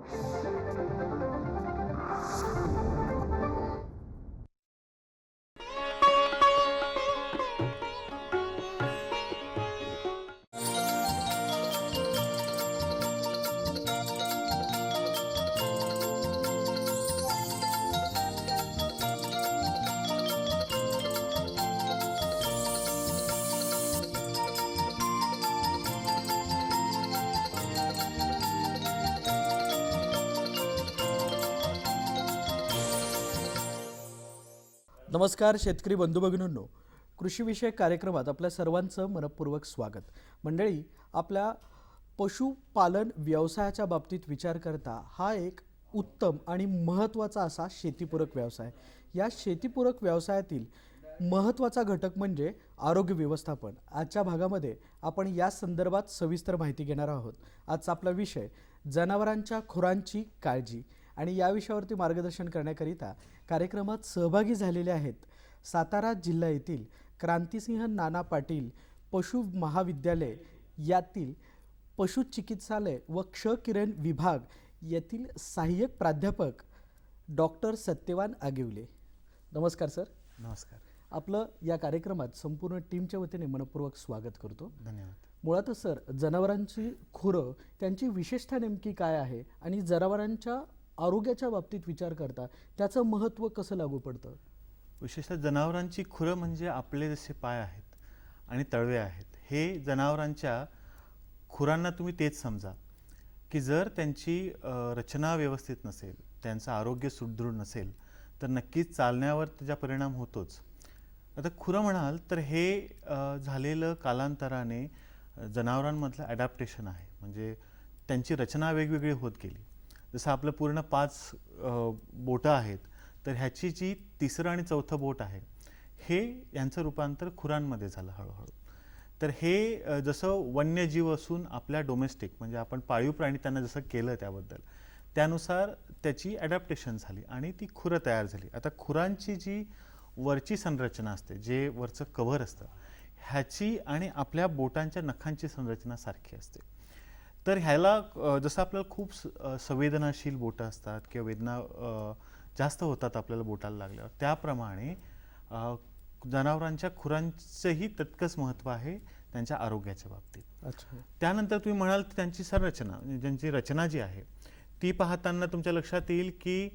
Thank you. नमस्कार शेतकरी बंधू भगिनींनो. कृषीविषयक कार्यक्रमात आपल्या सर्वांचं मनपूर्वक स्वागत. मंडळी आपल्या पशुपालन व्यवसायाच्या बाबतीत विचार करता हा एक उत्तम आणि महत्त्वाचा असा शेतीपूरक व्यवसाय. या शेतीपूरक व्यवसायातील महत्त्वाचा घटक म्हणजे आरोग्य व्यवस्थापन. आजच्या भागामध्ये आपण या संदर्भात सविस्तर माहिती घेणार आहोत. आजचा आपला विषय जनावरांच्या खुरांची काळजी. आणि या विषयावरती मार्गदर्शन करण्याकरिता कार्यक्रमात सहभागी झालेले आहेत सातारा जिल्हा येथील क्रांतिसिंह नाना पाटील पशु महाविद्यालय यातील पशुचिकित्सालय व क्ष किरण विभाग येथील सहाय्यक प्राध्यापक डॉक्टर सत्यवान आगिवले. नमस्कार सर. नमस्कार. आपलं या कार्यक्रमात संपूर्ण टीमच्या वतीने मनपूर्वक स्वागत करतो. धन्यवाद. मुळातच सर जनावरांची खुरं त्यांची विशेषता नेमकी काय आहे? आणि जनावरांच्या आरोग्याच्या बाबतीत विचार करता त्याचं महत्त्व कसं लागू पडतं? विशेषतः जनावरांची खुरं म्हणजे आपले जसे पाय आहेत आणि तळवे आहेत. हे जनावरांच्या खुरांना तुम्ही तेच समजा की जर त्यांची रचना व्यवस्थित नसेल त्यांचं आरोग्य सुदृढ नसेल तर नक्कीच चालण्यावर त्याचा परिणाम होतोच. आता खुरं म्हणाल तर हे झालेलं कालांतराने जनावरांमधलं ॲडॅप्टेशन आहे. म्हणजे त्यांची रचना वेगवेगळी होत गेली. जसं आपलं पूर्ण पाच बोटं आहेत तर ह्याची जी तिसरं आणि चौथं बोट आहे हे यांचं रूपांतर खुरांमध्ये झालं हळूहळू. तर हे जसं वन्यजीव असून आपल्या डोमेस्टिक म्हणजे आपण पाळीव प्राणी त्यांना जसं केलं त्याबद्दल त्यानुसार त्याची ॲडॅप्टेशन झाली आणि ती खुरं तयार झाली. आता खुरांची जी वरची संरचना असते जे वरचं कव्हर असतं ह्याची आणि आपल्या बोटांच्या नखांची संरचना सारखी असते. तर ह्याला जसं आपल्याला खूप संवेदनाशील बोटं असतात किंवा वेदना जास्त होतात आपल्याला बोटाला लागल्यावर त्याप्रमाणे जनावरांच्या खुरांचंही तितकंच महत्त्व आहे त्यांच्या आरोग्याच्या बाबतीत. अच्छा. त्यानंतर तुम्ही म्हणाल तर त्यांची संरचना म्हणजे त्यांची रचना जी आहे ती पाहताना तुमच्या लक्षात येईल की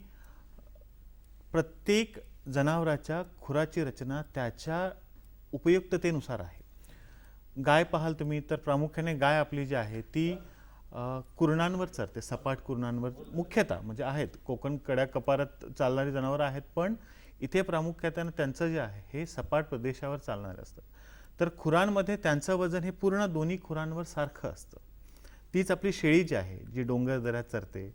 प्रत्येक जनावराच्या खुराची रचना त्याच्या उपयुक्ततेनुसार आहे. गाय पाहाल तुम्ही तर प्रामुख्याने गाय आपली जी आहे ती कुरणांवर चरते सपाट कुरणांवर. मुख्यतः म्हणजे आहेत कोकण कड्या कपारात चालणारी जनावरं आहेत पण इथे प्रामुख्याने त्यांचं जे आहे हे सपाट प्रदेशावर चालणारे असतं तर खुरांमध्ये त्यांचं वजन हे पूर्ण दोन्ही खुरांवर सारखं असतं. तीच आपली शेळी जी आहे जी डोंगर दऱ्यात चरते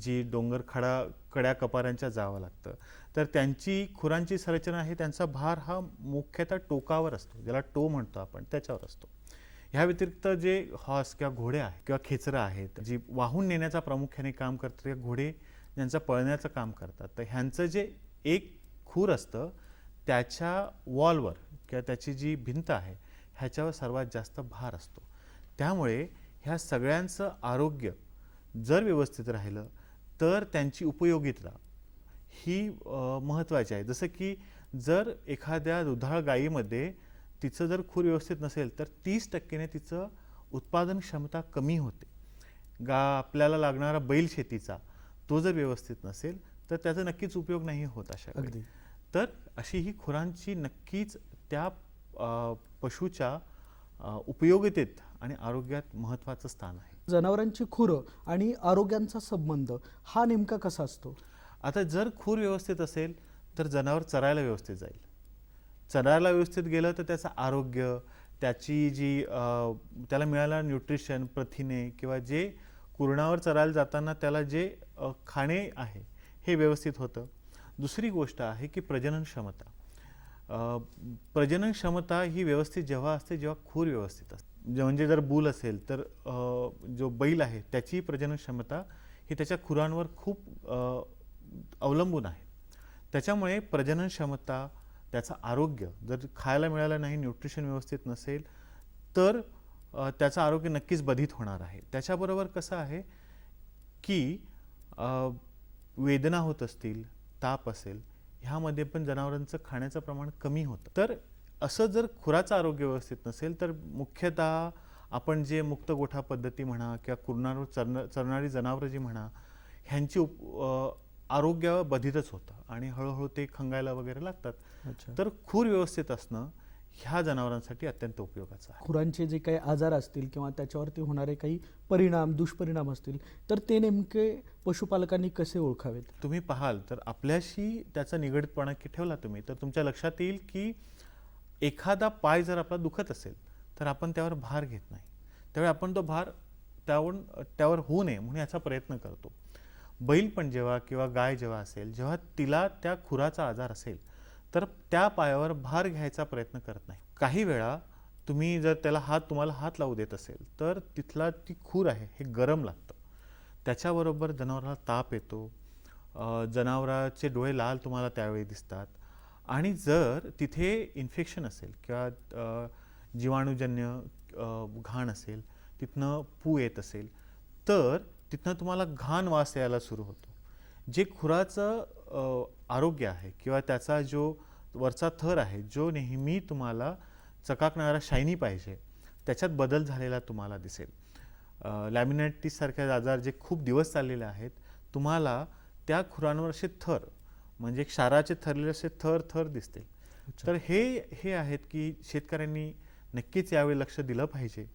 जी डोंगर खडा कड्या कपाऱ्यांच्या जावं लागतं. तर त्यांची खुरांची संरचना आहे त्यांचा भार हा मुख्यतः टोकावर असतो ज्याला टो म्हणतो आपण त्याच्यावर असतो. ह्या व्यतिरिक्त जे हॉर्स किंवा घोडे आहेत किंवा खेचरं आहेत जी वाहून नेण्याचा प्रामुख्याने काम करतात किंवा घोडे ज्यांचं पळण्याचं काम करतात तर ह्यांचं जे एक खूर असतं त्याच्या वॉलवर किंवा त्याची जी भिंत आहे ह्याच्यावर सर्वात जास्त भार असतो. त्यामुळे ह्या सगळ्यांचं आरोग्य जर व्यवस्थित राहिलं तर त्यांची उपयोगिता ही महत्त्वाची आहे. जसं की जर एखाद्या दुधाळ गायीमध्ये तिचं जर खूर व्यवस्थित नसेल तर तीस टक्केने तिचं उत्पादन क्षमता कमी होते गा आपल्याला लागणारा बैल शेतीचा तो जर व्यवस्थित नसेल तर त्याचा नक्कीच उपयोग नाही होत अशा. अगदी. तर अशी ही खुरांची नक्कीच त्या पशुच्या उपयोगितेत आणि आरोग्यात महत्त्वाचं स्थान आहे जनावरांची खुरं आणि आरोग्यांचा संबंध हा नेमका कसा असतो आता जर खूर व्यवस्थित असेल तर जनावर चरायला व्यवस्थित जाईल चरायला व्यवस्थित गेलं तर त्याचं आरोग्य त्याची जी त्याला मिळालं न्यूट्रिशन प्रथिने किंवा जे कुरणावर चरायला जाताना त्याला जे खाणे आहे हे व्यवस्थित होतं. दुसरी गोष्ट आहे की प्रजनन क्षमता. प्रजनन क्षमता ही व्यवस्थित जेव्हा असते जेव्हा खूर व्यवस्थित असते. म्हणजे जर बूल असेल तर जो बैल आहे त्याची प्रजनन क्षमता ही त्याच्या खुरांवर खूप अवलंबून आहे. त्याच्यामुळे प्रजनन क्षमता त्याचं आरोग्य जर खायला मिळालं नाही न्यूट्रिशन व्यवस्थित नसेल तर त्याचं आरोग्य नक्कीच बधित होणार आहे. त्याच्याबरोबर कसं आहे की वेदना होत असतील ताप असेल ह्यामध्ये पण जनावरांचं खाण्याचं प्रमाण कमी होतं. तर असं जर खुराचं आरोग्य व्यवस्थित नसेल तर मुख्यतः आपण जे मुक्त गोठा पद्धती म्हणा किंवा कुरणार चरण चरणारी जनावरं जी म्हणा ह्यांची उप आरोग्य बधितच होतं. आणि हळूहळू ते खंगायला वगैरे लागतात. तर खूर व्यवस्थित असणं ह्या जनावरांसाठी अत्यंत उपयोगाचं आहे. खुरांचे जे काही आजार असतील किंवा त्याच्यावरती होणारे काही परिणाम दुष्परिणाम असतील तर ते नेमके पशुपालकांनी कसे ओळखावेत? तुम्ही पाहाल तर आपल्याशी त्याचा निगडीतपणा की ठेवला तुम्ही तर तुमच्या लक्षात येईल की एखादा पाय जर आपला दुखत असेल तर आपण त्यावर भार घेत नाही. त्यावेळी आपण तो भार त्यावर त्यावर होऊ नये म्हणून याचा प्रयत्न करतो. बैल पण जेव्हा किंवा गाय जेव्हा असेल जेव्हा तिला त्या खुराचा आजार असेल तर त्या पायावर भार घ्यायचा प्रयत्न करत नाही. काही वेळा तुम्ही जर त्याला हात तुम्हाला हात लावू देत असेल तर तिथला ती खूर आहे हे गरम लागतं. त्याच्याबरोबर जनावराला ताप येतो. जनावराचे डोळे लाल तुम्हाला त्यावेळी दिसतात. आणि जर तिथे इन्फेक्शन असेल किंवा जीवाणूजन्य घाण असेल तिथनं पू येत असेल तर तिथनं तुम्हाला घाण वास यायला सुरू होतो. जे खुराचं आरोग्य आहे किंवा त्याचा जो वरचा थर आहे जो नेहमी तुम्हाला चकाकणारा शायनी पाहिजे त्याच्यात बदल झालेला तुम्हाला दिसेल. लॅमिनायटिस सारखे आजार जे खूप दिवस चाललेले आहेत तुम्हाला त्या खुरांवर असे थर म्हणजे क्षाराचे थरलेले असे थर थर दिसतील. तर हे हे आहेत की शेतकऱ्यांनी नक्कीच यावेळी लक्ष दिलं पाहिजे.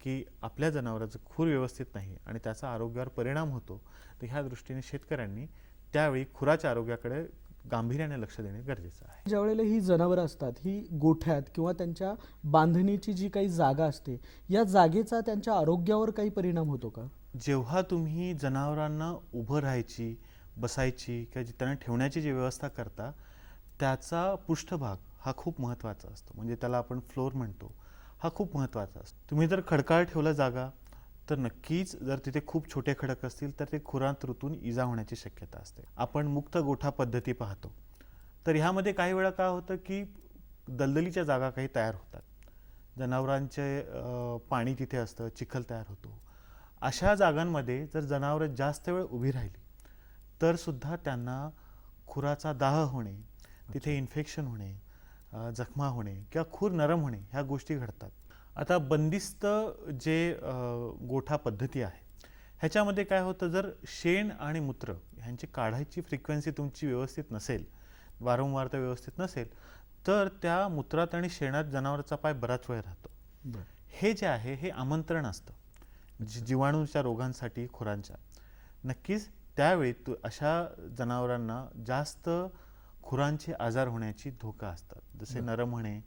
की आपल्या जनावराचं खूर व्यवस्थित नाही आणि त्याचा आरोग्यावर परिणाम होतो तर ह्या दृष्टीने शेतकऱ्यांनी त्यावेळी खुराच्या आरोग्याकडे गांभीर्याने लक्ष देणे गरजेचं आहे. ज्या वेळेला ही जनावरं असतात ही गोठ्यात किंवा त्यांच्या बांधणीची जी काही जागा असते या जागेचा त्यांच्या आरोग्यावर काही परिणाम होतो का? जेव्हा तुम्ही जनावरांना उभं राहायची बसायची किंवा त्यांना ठेवण्याची जी व्यवस्था करता त्याचा पृष्ठभाग हा खूप महत्त्वाचा असतो. म्हणजे त्याला आपण फ्लोअर म्हणतो. हा खूप महत्त्वाचा असतो. तुम्ही जर खडकाळ ठेवलं जागा तर नक्कीच जर तिथे खूप छोटे खडक असतील तर ते खुरात ऋतून इजा होण्याची शक्यता असते. आपण मुक्त गोठा पद्धती पाहतो. तर ह्यामध्ये काही वेळा काय होतं की दलदलीच्या जागा काही तयार होतात. जनावरांचे पाणी तिथे असतं चिखल तयार होतो. अशा जागांमध्ये जर जनावरं जास्त वेळ उभी राहिली तर सुद्धा त्यांना खुराचा दाह होणे तिथे इन्फेक्शन होणे जखमा होणे किंवा खूर नरम होणे ह्या गोष्टी घडतात. आता बंदिस्त जे गोठा पद्धती आहे ह्याच्यामध्ये काय होतं जर शेण आणि मूत्र ह्यांची काढायची फ्रिक्वेन्सी तुमची व्यवस्थित नसेल वारंवारता व्यवस्थित नसेल तर त्या मूत्रात आणि शेणात जनावराचा पाय बराच वेळ राहतो. हे जे आहे हे आमंत्रण असतं जी- जीवाणूच्या रोगांसाठी खुरांच्या. नक्कीच त्यावेळी तु अशा जनावरांना जास्त खुरांचे आजार होण्याची धोका असतात. जसे नरम होणे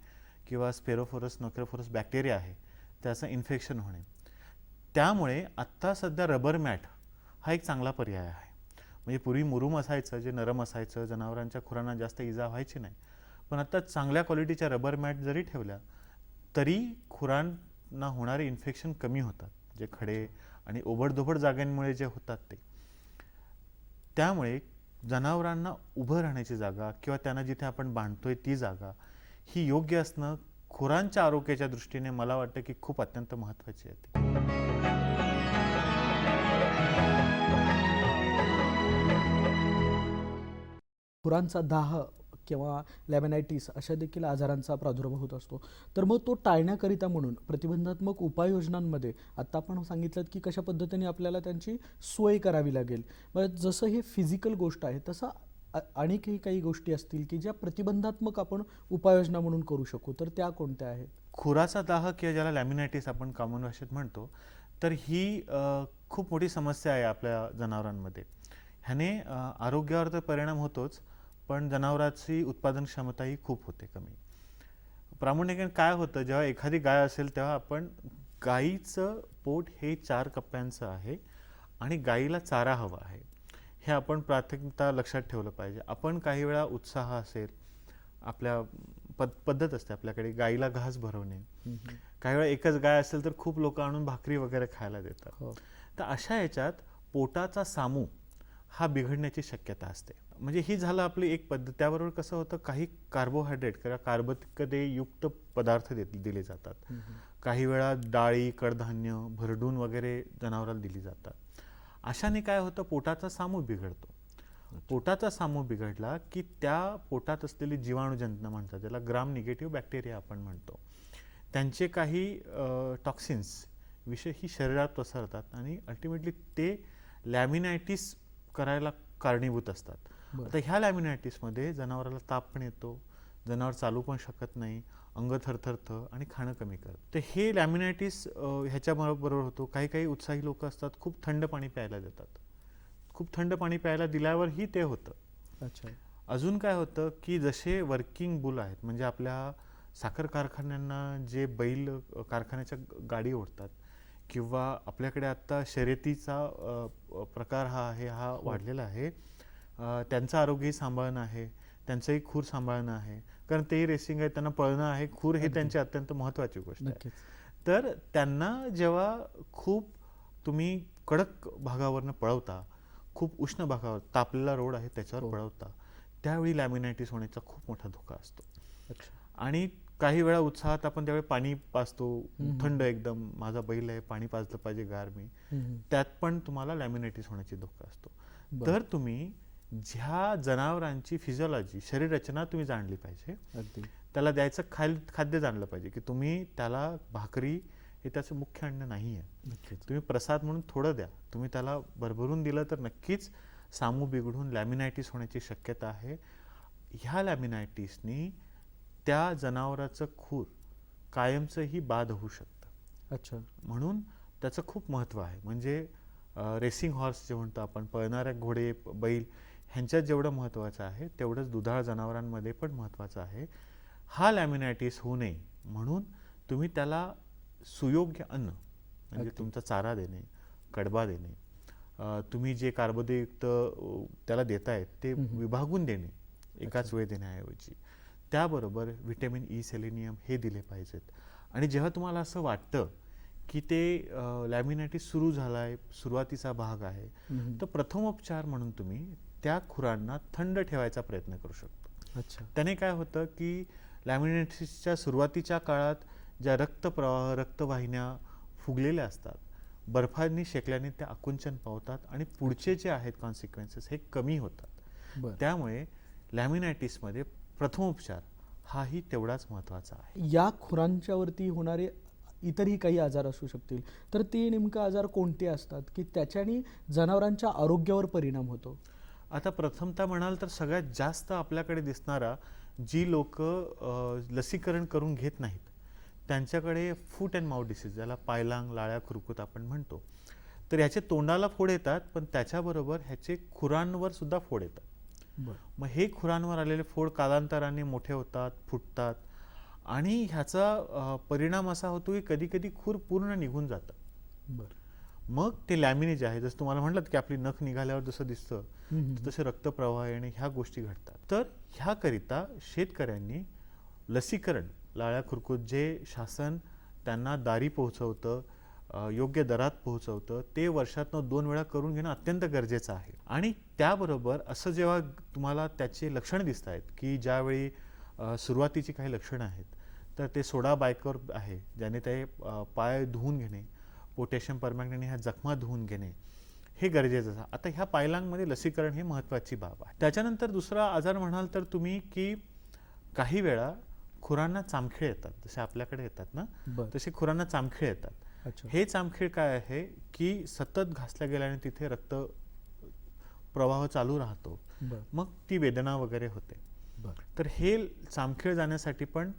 किंवा स्पेरोफोरस नोक्रोफोरस बॅक्टेरिया आहे त्याचं इन्फेक्शन होणे. त्यामुळे आत्ता सध्या रबर मॅट हा एक चांगला पर्याय आहे. म्हणजे पूर्वी मुरूम असायचं जे नरम असायचं जनावरांच्या खुरांना जास्त इजा व्हायची नाही. पण आता चांगल्या क्वालिटीच्या रबर मॅट जरी ठेवल्या तरी खुरांना होणारे इन्फेक्शन कमी होतात. जे खडे आणि ओबडधोबड जागांमुळे जे होतात ते. त्यामुळे जनावरांना उभं राहण्याची जागा किंवा त्यांना जिथे आपण बांधतोय ती जागा ही योग्य असणं खुरांच्या आरोग्याच्या दृष्टीने मला वाटतं की खूप अत्यंत महत्त्वाची आहे खुरांचा दाह किंवा लॅमिनायटिस अशा देखील आजारांचा प्रादुर्भाव होत असतो. तर मग तो टाळण्याकरिता म्हणून प्रतिबंधात्मक उपाययोजनांमध्ये आत्ता आपण सांगितलं की कशा पद्धतीने आपल्याला त्यांची सोय करावी लागेल. मग जसं हे फिजिकल गोष्ट आहे तसं आणखी काही गोष्टी असतील की ज्या प्रतिबंधात्मक आपण उपाययोजना म्हणून करू शकू. तर त्या कोणत्या आहेत? खुराचा दाह किंवा ज्याला लॅमिनायटिस आपण कॉमन भाषेत म्हणतो तर ही खूप मोठी समस्या आहे आपल्या जनावरांमध्ये. ह्याने आरोग्यावर तर परिणाम होतोच पण जनावराची उत्पादन क्षमताही खूप होते कमी. प्रामुख्याने काय होतं जेव्हा एखादी गाय असेल तेव्हा आपण गाईचं पोट हे चार कप्प्यांचं आहे आणि गाईला चारा हवा आहे. हे आपण प्राथमिकता लक्षात ठेवलं पाहिजे. आपण काही वेळा उत्साह असेल आपल्या पद पद्धत असते आपल्याकडे गाईला घास भरवणे. काही वेळा एकच गाय असेल तर खूप लोक आणून भाकरी वगैरे खायला देतात. हो. तर अशा याच्यात पोटाचा सामू हा बिघडण्याची शक्यता असते. म्हणजे ही झालं आपली एक पद्धत. त्याबरोबर कसं होतं काही कार्बोहायड्रेट किंवा कार्बोदके युक्त पदार्थ दिले जातात. काही वेळा डाळी कडधान्य भरडून वगैरे जनावराला दिली जातात. अशाने काय होतं पोटाचा सामूह बिघडतो. पोटाचा सामूह बिघडला की त्या पोटात असलेली जीवाणूजंत म्हणतात त्याला ग्राम निगेटिव्ह बॅक्टेरिया आपण म्हणतो त्यांचे काही टॉक्सिन्स विषय ही शरीरात पसरतात आणि अल्टिमेटली ते लॅमिनायटिस करायला कारणीभूत असतात. आता ह्या लॅमिनायटिसमध्ये जनावराला ताप पण येतो जनावर चालू पण शकत नाही अंग थरथरतं आणि खाणं कमी करतं. तर हे लॅमिनायटिस ह्याच्या बरोबर होतो. काही काही उत्साही लोक असतात खूप थंड पाणी प्यायला देतात. खूप थंड पाणी प्यायला दिल्यावरही ते होतं. अच्छा. अजून काय होतं की जसे वर्किंग बुल आहेत म्हणजे आपल्या साखर कारखान्यांना जे बैल कारखान्याच्या गाडी ओढतात किंवा आपल्याकडे आत्ता शर्यतीचा प्रकार हा आहे हा. वाढलेला आहे त्यांचं आरोग्यही सांभाळणं आहे त्यांचंही खूर सांभाळणं आहे कारण तेही रेसिंग आहे त्यांना पळणं आहे खूर हे. त्यांची अत्यंत महत्त्वाची गोष्ट आहे तर त्यांना जेव्हा खूप तुम्ही कडक भागावरनं पळवता खूप उष्ण भागावर तापलेला रोड आहे त्याच्यावर हो. पळवता त्यावेळी लॅमिनायटिस होण्याचा खूप मोठा धोका असतो आणि काही वेळा उत्साहात आपण त्यावेळी पाणी पाजतो. थंड एकदम माझा बैल आहे पाणी पाजलं पाहिजे गार मी. त्यात पण तुम्हाला लॅमिनायटिस होण्याची धोका असतो. तर तुम्ही ज्या जनावरांची फिजिओलॉजी शरीर रचना तुम्ही जाणली पाहिजे अगदी. त्याला द्यायचं खाल खाद्य जाणलं पाहिजे की तुम्ही त्याला भाकरी हे त्याचं मुख्य अन्न नाही आहे तुम्ही प्रसाद म्हणून थोडं द्या. तुम्ही त्याला भरभरून दिलं तर नक्कीच सामू बिघडून लॅमिनायटिस होण्याची शक्यता आहे. ह्या लॅमिनायटिसनी त्या जनावराचं खूर कायमचंही बाद होऊ शकतं. अच्छा. म्हणून त्याचं खूप महत्त्व आहे. म्हणजे रेसिंग हॉर्स जे म्हणतो आपण पळणाऱ्या घोडे बैल ह्यांच्यात जेवढं महत्त्वाचं आहे तेवढंच दुधाळ जनावरांमध्ये पण महत्त्वाचं आहे हा लॅमिनायटिस होऊ नये म्हणून तुम्ही त्याला सुयोग्य अन्न म्हणजे. तुमचा चारा देणे कडबा देणे तुम्ही जे कार्बोदयुक्त त्याला देतायत ते. विभागून देणे एकाच. वेळ देण्याऐवजी त्याबरोबर व्हिटॅमिन ई सेलेनियम हे दिले पाहिजेत आणि जेव्हा तुम्हाला असं वाटतं की ते लॅमिनायटिस सुरू झाला आहे सुरुवातीचा भाग आहे. तर प्रथमोपचार म्हणून तुम्ही त्या खुरांना थंड ठेवायचा प्रयत्न करू शकतो. अच्छा. त्याने काय होतं की लॅमिनायटिसच्या सुरुवातीच्या काळात ज्या रक्तप्रवाह रक्तवाहिन्या फुगलेल्या असतात बर्फांनी शेकल्याने त्या आकुंचन पावतात आणि पुढचे जे आहेत कॉन्सिक्वेन्सेस हे कमी होतात. त्यामुळे लॅमिनायटिसमध्ये प्रथमोपचार हाही तेवढाच महत्त्वाचा आहे. या खुरांच्यावरती होणारे इतरही काही आजार असू शकतील. तर ते नेमकं आजार कोणते असतात? की त्याच्याने जनावरांच्या आरोग्यावर परिणाम होतो? आता प्रथमतः म्हणाल तर सगळ्यात जास्त आपल्याकडे दिसणारा जी लोक लसीकरण करून घेत नाहीत त्यांच्याकडे फूट अँड माउथ डिसीज ज्याला पायलांग लाळ्या खुरकूत आपण म्हणतो. तर ह्याचे तोंडाला फोड येतात पण त्याच्याबरोबर ह्याचे खुरांवर सुद्धा फोड येतात. मग हे खुरांवर आलेले फोड कालांतराने मोठे होतात फुटतात आणि ह्याचा परिणाम असा होतो की कधी कधी खूर पूर्ण निघून जातं. बरं. मग ते लॅमिनेज आहे. जसं तुम्हाला म्हटलं की आपली नख निघाल्यावर जसं दिसतं. तसे रक्तप्रवाह येणे ह्या गोष्टी घडतात. तर ह्याकरिता शेतकऱ्यांनी लसीकरण लाळ्या खुरकूत जे शासन त्यांना दारी पोहोचवतं योग्य दरात पोहोचवतं ते वर्षातनं दोन वेळा करून घेणं अत्यंत गरजेचं आहे. आणि त्याबरोबर असं जेव्हा तुम्हाला त्याचे लक्षणं दिसत आहेत की ज्यावेळी सुरुवातीची काही लक्षणं आहेत तर ते सोडा बायकर आहे ज्याने ते पाय धुवून घेणे पोटॅशियम परमॅग्नेने ह्या जखमा धुवून घेणे हे गरजेचं आहे. आता ह्या पायलांमध्ये लसीकरण हे महत्त्वाची बाब आहे. त्याच्यानंतर दुसरा आजार म्हणाल तर तुम्ही की काही वेळा खुरांना चामखीळ येतात. जसे आपल्याकडे येतात ना? तसे खुरांना चामखीळ येतात. हे चामखीळ काय आहे की सतत घासल्या गेल्याने तिथे रक्त प्रवाह चालू राहतो. मग ती वेदना वगैरे होते. तर हे चामखीळ जाण्यासाठी पण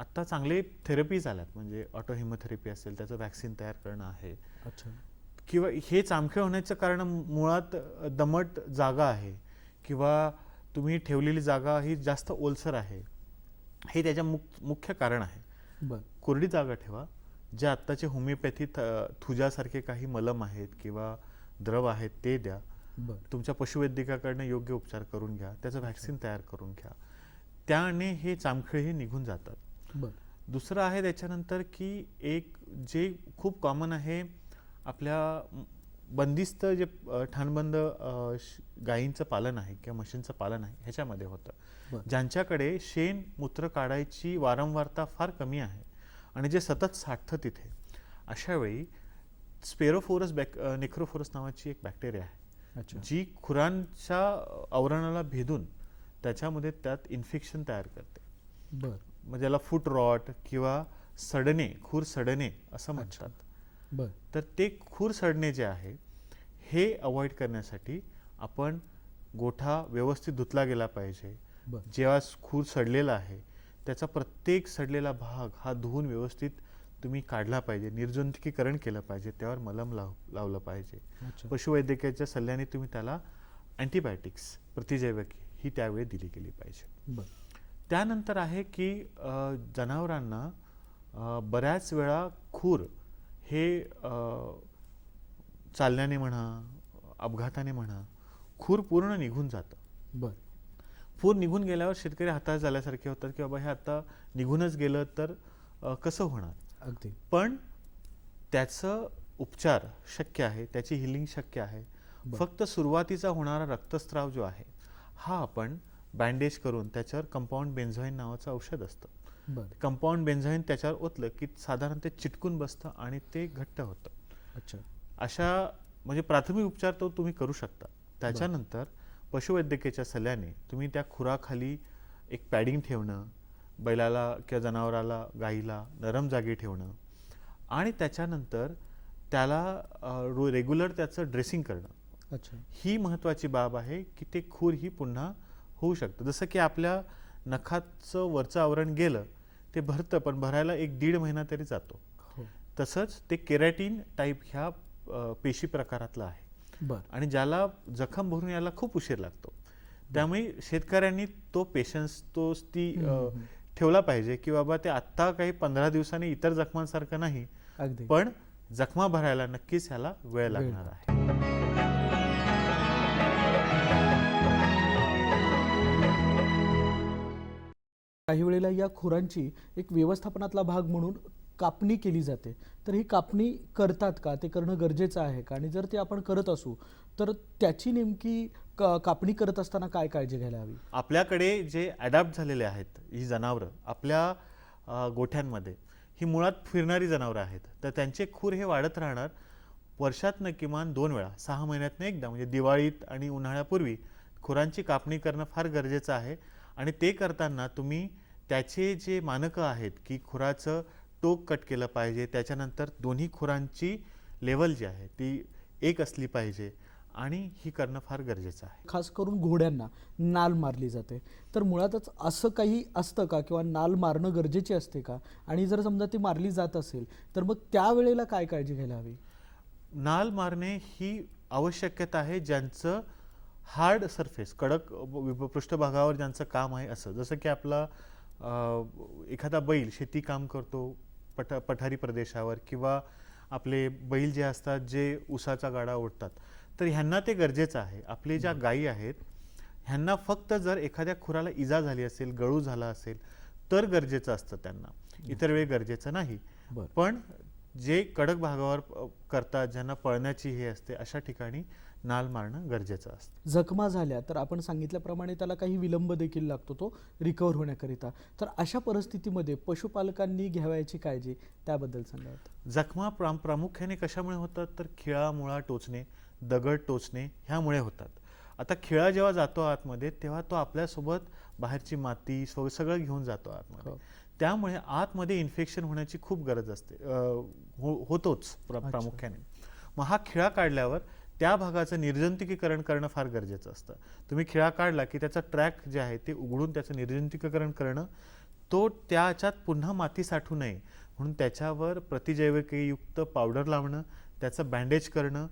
आत्ता चांगले थेरपीज आल्यात म्हणजे ऑटो हिमोथेरपी असेल त्याचं वॅक्सिन तयार करणं आहे. अच्छा. किंवा हे चामखीळ होण्याचं कारण मुळात दमट जागा आहे. किंवा तुम्ही ठेवलेली जागा ही जास्त ओलसर आहे. हे त्याच्या मुक मुख्य कारण आहे. बरं. कोरडी जागा ठेवा. जे आत्ताचे होमिओपॅथी थुजासारखे काही मलम आहेत किंवा द्रव आहेत ते द्या. तुमच्या पशुवैद्यकाकडनं योग्य उपचार करून घ्या. त्याचं व्हॅक्सिन तयार करून घ्या. त्याने हे चामखीळ हे निघून जातात. दुसरं आहे त्याच्यानंतर की एक जे खूप कॉमन आहे आपल्या बंदिस्त जे ठाणबंद गायींचं पालन आहे किंवा म्हशींचं पालन आहे ह्याच्यामध्ये होतं. ज्यांच्याकडे शेण मूत्र काढायची वारंवारता फार कमी आहे आणि जे सतत साठतं तिथे अशा वेळी स्पेरोफोरस बॅक नेक्रोफोरस नावाची एक बॅक्टेरिया आहे. अच्छा. जी खुरांच्या आवरणाला भेदून त्याच्यामध्ये त्यात इन्फेक्शन तयार करते. बर. मग ज्याला फूट रॉट किंवा सडणे खूर सडणे असं म्हणतात. बर. तर ते खूर सडणे जे आहे हे अवॉइड करण्यासाठी आपण गोठा व्यवस्थित धुतला गेला पाहिजे. जेव्हा खूर सडलेला आहे त्याचा प्रत्येक सडलेला भाग हा धुवून व्यवस्थित तुम्ही काढला पाहिजे. निर्जंतुकीकरण केलं पाहिजे त्यावर मलम लाव लावलं पाहिजे. पशुवैद्यकीयाच्या सल्ल्याने तुम्ही त्याला अँटीबायोटिक्स प्रतिजैविक ही त्यावेळी दिली गेली पाहिजे. बर. त्यानंतर आहे की जनावरांना बऱ्याच वेळा खूर हे चालण्याने म्हणा अपघाताने म्हणा खूर पूर्ण निघून जातं. बर. पूर निघून गेल्यावर शेतकरी हाताश झाल्यासारखे होतात की बाबा हे आता निघूनच गेलं तर कसं होणार? अगदी. पण त्याचं उपचार शक्य आहे त्याची हिलिंग शक्य आहे. फक्त सुरुवातीचा होणारा रक्तस्राव जो आहे हा आपण बँडेज करून त्याच्यावर कंपाऊंड बेन्झॉईन नावाचं औषध असतं. कंपाऊंड बेन्झॉईन त्याच्यावर ओतलं की साधारण ते चिटकून बसतं आणि ते घट्ट होतं. अच्छा. अशा म्हणजे प्राथमिक उपचार तो तुम्ही करू शकता. त्याच्यानंतर पशुवैद्यकीच्या सल्ल्याने तुम्ही त्या खुराखाली एक पॅडिंग ठेवणं बैलाला किंवा जनावराला गाईला नरम जागी ठेवणं आणि त्याच्यानंतर त्याला रेग्युलर त्याचं ड्रेसिंग करणं. अच्छा. ही महत्त्वाची बाब आहे की ते खूर ही पुन्हा होऊ शकतं. जसं की आपल्या नखाचं वरचं आवरण गेलं ते भरतं पण भरायला एक दीड महिना तरी जातो. हो. तसंच ते केरॅटिन टाईप ह्या पेशी प्रकारातलं आहे. बर. आणि ज्याला जखम भरून यायला खूप उशीर लागतो. त्यामुळे शेतकऱ्यांनी तो पेशन्स तो ती. ठेवला पाहिजे की बाबा ते आत्ता काही पंधरा दिवसांनी इतर जखमांसारखं नाही. पण जखमा भरायला नक्कीच ह्याला वेळ लागणार आहे. काही वेळेला या खुरांची एक व्यवस्थापनातला भाग म्हणून कापणी केली जाते. तर ही कापणी करतात का? ते करणं गरजेचं आहे का? आणि जर ते आपण करत असू तर त्याची नेमकी क- कापणी करत असताना काय काळजी घ्यायला हवी? आपल्याकडे जे अडॅप्ट झालेले आहेत ही जनावरं आपल्या गोठ्यांमध्ये ही मुळात फिरणारी जनावरं आहेत. तर त्यांचे खूर हे वाढत राहणार वर्षातनं किमान दोन वेळा सहा महिन्यातनं एकदा म्हणजे दिवाळीत आणि उन्हाळ्यापूर्वी खुरांची कापणी करणं फार गरजेचं आहे. आणि ते करताना तुम्ही त्याचे जे मानकं आहेत की खुराचं टोक कट केलं पाहिजे त्याच्यानंतर दोन्ही खुरांची लेवल जी आहे ती एक असली पाहिजे आणि ही करणं फार गरजेचं आहे. खास करून घोड्यांना नाल मारली जाते. तर मुळातच असं काही असतं का किंवा नाल मारणं गरजेची असते का? आणि जर समजा ती मारली जात असेल तर मग त्यावेळेला काय काळजी घ्यायला हवी? नाल मारणे ही आवश्यकता आहे ज्यांचं हार्ड सरफेस कडक पृष्ठभागावर ज्यांचं काम आहे असं. जसं की आपला एखादा बैल शेती काम करतो पठ पठारी प्रदेशावर किंवा आपले बैल जे असतात जे उसाचा गाडा ओढतात. तर ह्यांना ते गरजेचं आहे. आपले ज्या गायी आहेत ह्यांना फक्त जर एखाद्या खुराला इजा झाली असेल गळू झाला असेल तर गरजेचं असतं त्यांना. इतर वेळी गरजेचं नाही. पण जे कडक भागावर करतात ज्यांना पळण्याची हे असते अशा ठिकाणी नाल मारणं गरजेचं असतं. जखमा झाल्या तर आपण सांगितल्याप्रमाणे त्याला काही विलंब देखील लागतो तो रिकवर होण्याकरिता. तर अशा परिस्थितीमध्ये पशुपालकांनी घ्यावयाची काळजी त्याबद्दल सांगावं. जखमा प्राम प्रामुख्याने कशामुळे होतात? तर खिळा मुळा टोचणे दगड टोचणे ह्यामुळे होतात. आता खिळा जेव्हा जातो आतमध्ये तेव्हा तो आपल्यासोबत बाहेरची माती सग- सगळं घेऊन जातो आतमध्ये. हो. त्यामुळे आतमध्ये इन्फेक्शन होण्याची खूप गरज असते. हो- होतोच प्र-. प्रामुख्याने. मग हा खिळा काढल्यावर त्या भागाचं निर्जंतुकीकरण करणं फार गरजेचं असतं. तुम्ही खिळा काढला की त्याचा ट्रॅक जे आहे ते उघडून त्याचं निर्जंतुकीकरण करणं तो त्याच्यात पुन्हा माती साठू नये. म्हणून त्याच्यावर प्रतिजैविकयुक्त पावडर लावणं त्याचं बँडेज करणं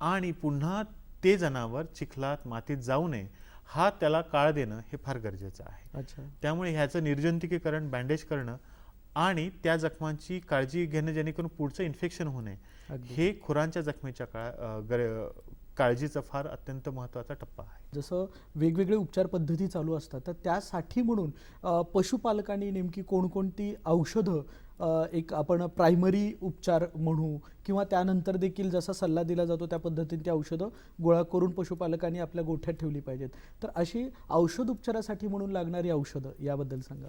आणि पुन्हा ते जनावर चिखलात मातीत जाऊ नये हा त्याला काळ देणं हे फार गरजेचं आहे. अच्छा. त्यामुळे ह्याचं निर्जंतुकीकरण बँडेज करणं आणि त्या जखमांची काळजी घेणं जेणेकरून पुढचं इन्फेक्शन होऊ नये. अगदी. हे खुरांच्या जखमेच्या काळ काळजीचा फार अत्यंत महत्त्वाचा टप्पा आहे. जसं वेगवेगळे उपचार पद्धती चालू असतात तर त्यासाठी म्हणून पशुपालकांनी नेमकी कोणकोणती औषधं एक आपण प्रायमरी उपचार म्हणू किंवा त्यानंतर देखील जसा सल्ला दिला जातो त्या पद्धतीने ती औषधं गोळा करून पशुपालकांनी आपल्या गोठ्यात ठेवली पाहिजेत. तर अशी औषध उपचारासाठी म्हणून लागणारी औषधं याबद्दल सांगा.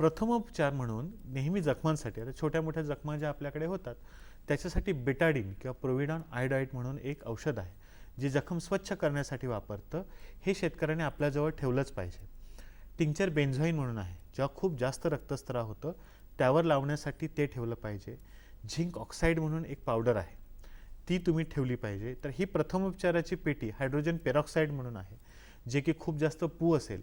प्रथमोपचार म्हणून नेहमी जखमांसाठी आता छोट्या मोठ्या जखमा ज्या आपल्याकडे होतात त्याच्यासाठी बेटाडीन किंवा प्रोविडॉन आयोडाईट म्हणून एक औषध आहे जे जखम स्वच्छ करण्यासाठी वापरतं. हे शेतकऱ्याने आपल्याजवळ ठेवलंच पाहिजे. टिंक्चर बेन्झॉईन म्हणून आहे जेव्हा खूप जास्त रक्तस्त्राव होतं त्यावर लावण्यासाठी ते ठेवलं पाहिजे. झिंक ऑक्साईड म्हणून एक पावडर आहे ती तुम्ही ठेवली पाहिजे. तर ही प्रथमोपचाराची पेटी हायड्रोजन पेरॉक्साईड म्हणून आहे जे की खूप जास्त पू असेल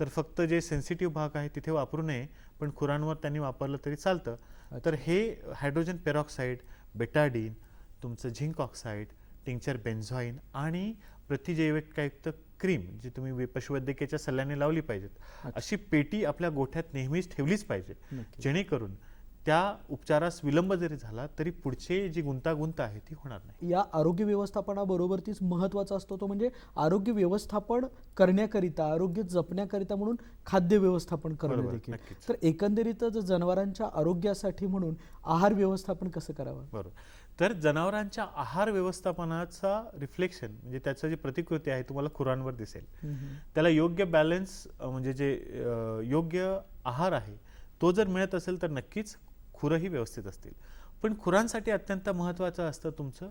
तर फक्त जे सेन्सिटिव्ह भाग आहे तिथे वापरू नये पण खुरांवर त्यांनी वापरलं तरी चालतं. तर हे हायड्रोजन पेरॉक्साईड बेटाडीन तुमचं झिंक ऑक्साईड टिंक्चर बेन्झॉईन आणि प्रतिजैविकयुक्त क्रीम जी तुम्ही पशुवैद्यकीयच्या सल्ल्याने लावली पाहिजेत. अशी पेटी आपल्या गोठ्यात नेहमीच ठेवलीच पाहिजे. जेणेकरून त्या उपचारास विलंब जरी झाला तरी पुढचे जी गुंतागुंत आहे ती होणार नाही. या आरोग्य व्यवस्थापनाबरोबर तीच महत्त्वाचा असतो तो म्हणजे आरोग्य व्यवस्थापन करण्याकरिता आरोग्य जपण्याकरिता म्हणून खाद्य व्यवस्थापन करणं देखील. तर एकंदरीतच जनावरांच्या आरोग्यासाठी म्हणून आहार व्यवस्थापन कसं करावं? बरोबर. तर जनावरांच्या आहार व्यवस्थापनाचा रिफ्लेक्शन म्हणजे त्याचं जी प्रतिकृती आहे तुम्हाला खुरांवर दिसेल. त्याला योग्य बॅलन्स म्हणजे जे योग्य आहार आहे तो जर मिळत असेल तर नक्कीच खुरंही व्यवस्थित असतील. पण खुरांसाठी अत्यंत महत्त्वाचं असतं तुमचं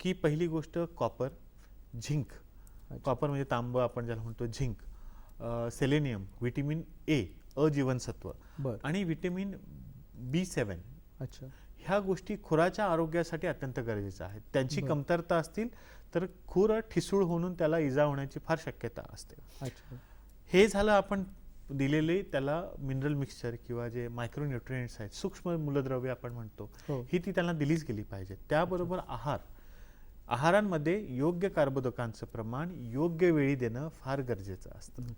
की पहिली गोष्ट कॉपर झिंक. कॉपर म्हणजे तांब आपण ज्याला म्हणतो झिंक. सेलेनियम व्हिटॅमिन ए अजीवनसत्व. आणि व्हिटॅमिन बी सेवन. अच्छा. ह्या गोष्टी खुराच्या आरोग्यासाठी अत्यंत गरजेच्या आहेत. त्यांची. कमतरता असतील तर खुर ठिसूळ होऊन त्याला इजा होण्याची फार शक्यता असते. अच्छा. हे झालं आपण दिलेले त्याला मिनरल मिक्सचर किंवा जे मायक्रोन्युट्रिएंट्स आहेत सूक्ष्म मूलद्रव्य आपण म्हणतो हो. ही ती त्यांना दिलीच गेली पाहिजे. त्याबरोबर आहार. आहारांमध्ये योग्य कार्बोदकांचं प्रमाण योग्य वेळी देणं फार गरजेचं असतं.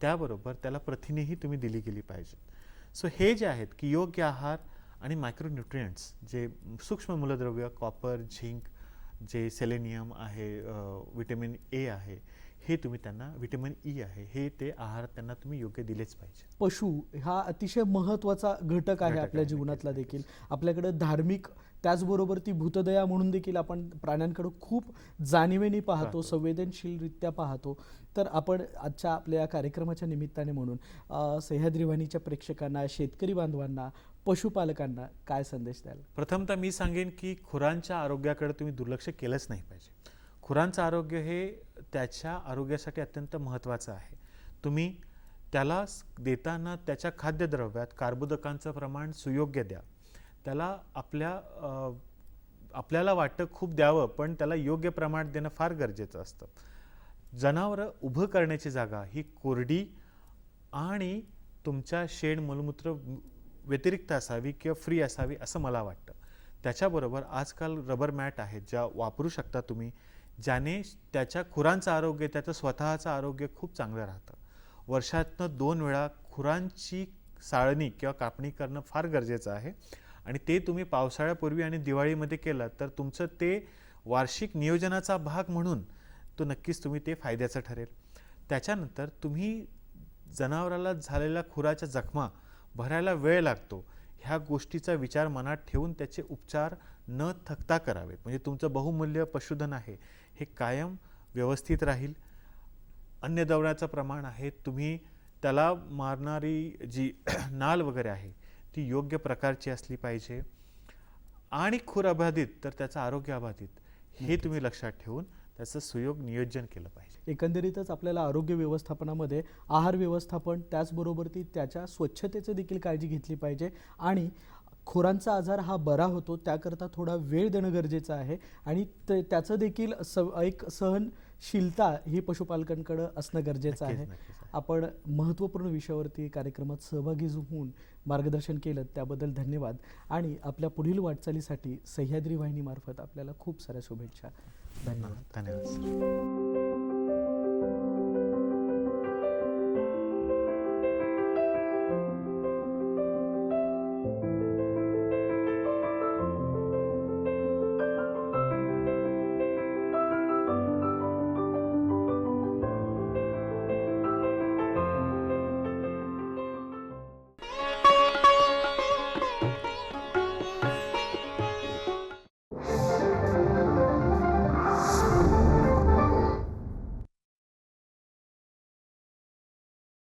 त्याबरोबर त्याला प्रथिनेही तुम्ही दिली गेली पाहिजेत. सो हे जे आहेत की योग्य आहार आणि मायक्रोन्युट्रियंट्स जे सूक्ष्म मूलद्रव्य कॉपर झिंक जे सेलेनियम आहे विटॅमिन ए आहे हे तुम्ही त्यांना विटॅमिन ई आहे. हे ते आहार त्यांना तुम्ही योग्य दिलेच पाहिजे. पशु हा अतिशय महत्त्वाचा घटक आहे आपल्या जीवनातला देखील. आपल्याकडे धार्मिक त्याचबरोबर ती भूतदया म्हणून देखील आपण प्राण्यांकडे खूप जाणीवेने पाहतो. संवेदनशीलरित्या पाहतो. तर आपण आजच्या आपल्या या कार्यक्रमाच्या निमित्ताने म्हणून अ, सह्याद्री वाहिनीच्या प्रेक्षकांना शेतकरी बांधवांना पशुपालकांना काय संदेश द्याल? प्रथमतः मी सांगेन की खुरांच्या आरोग्याकडे तुम्ही दुर्लक्ष केलंच नाही पाहिजे. खुरांचं आरोग्य हे त्याच्या आरोग्यासाठी अत्यंत महत्त्वाचं आहे. तुम्ही त्याला देताना त्याच्या खाद्यद्रव्यात कार्बोदकांचं प्रमाण सुयोग्य द्या. त्याला आपल्या आपल्याला वाटतं खूप द्यावं पण त्याला योग्य प्रमाण देणं फार गरजेचं असतं. जनावरं उभं करण्याची जागा ही कोरडी आणि तुमच्या शेण मलमूत्र व्यतिरिक्त असावी किंवा फ्री असावी असं मला वाटतं. त्याच्याबरोबर आजकाल रबर मॅट आहेत ज्या वापरू शकता तुम्ही. ज्याने त्याच्या खुरांचं आरोग्य त्याचं स्वतःचं आरोग्य खूप चांगलं राहतं. वर्षातनं दोन वेळा खुरांची साळणी किंवा कापणी करणं फार गरजेचं आहे. आणि ते तुम्ही पावसाळ्यापूर्वी आणि दिवाळीमध्ये केलं तर तुमचं ते वार्षिक नियोजनाचा भाग म्हणून तो नक्कीच तुम्ही ते फायद्याचं ठरेल. त्याच्यानंतर तुम्ही जनावराला झालेल्या खुराच्या जखमा भरायला वेळ लागतो. ह्या गोष्टीचा विचार मनात ठेवून त्याचे उपचार न थकता करावेत. म्हणजे तुमचं बहुमूल्य पशुधन आहे. हे कायम व्यवस्थित राहील. अन्य दवऱ्याचं प्रमाण आहे. तुम्ही त्याला मारणारी जी नाल वगैरे आहे ती योग्य प्रकारची असली पाहिजे. आणि खूर अबाधित तर त्याचं आरोग्य अबाधित हे तुम्ही लक्षात ठेवून त्याचं सुयोग नियोजन केलं पाहिजे. एकंदरीतच आपल्याला आरोग्य व्यवस्थापनामध्ये आहार व्यवस्थापन त्याचबरोबर ती त्याच्या स्वच्छतेचं देखील काळजी घेतली पाहिजे. आणि खोरांचा आजार हा बरा होतो त्याकरता थोडा वेळ देणं गरजेचं आहे आणि ते त्याचं देखील स एक सहनशीलता ही पशुपालकांकडं असणं गरजेचं आहे. आपण महत्त्वपूर्ण विषयावरती कार्यक्रमात सहभागी होऊन मार्गदर्शन केलं त्याबद्दल धन्यवाद. आणि आपल्या पुढील वाटचालीसाठी सह्याद्री वाहिनीमार्फत आपल्याला खूप साऱ्या शुभेच्छा. धन्यवाद. धन्यवाद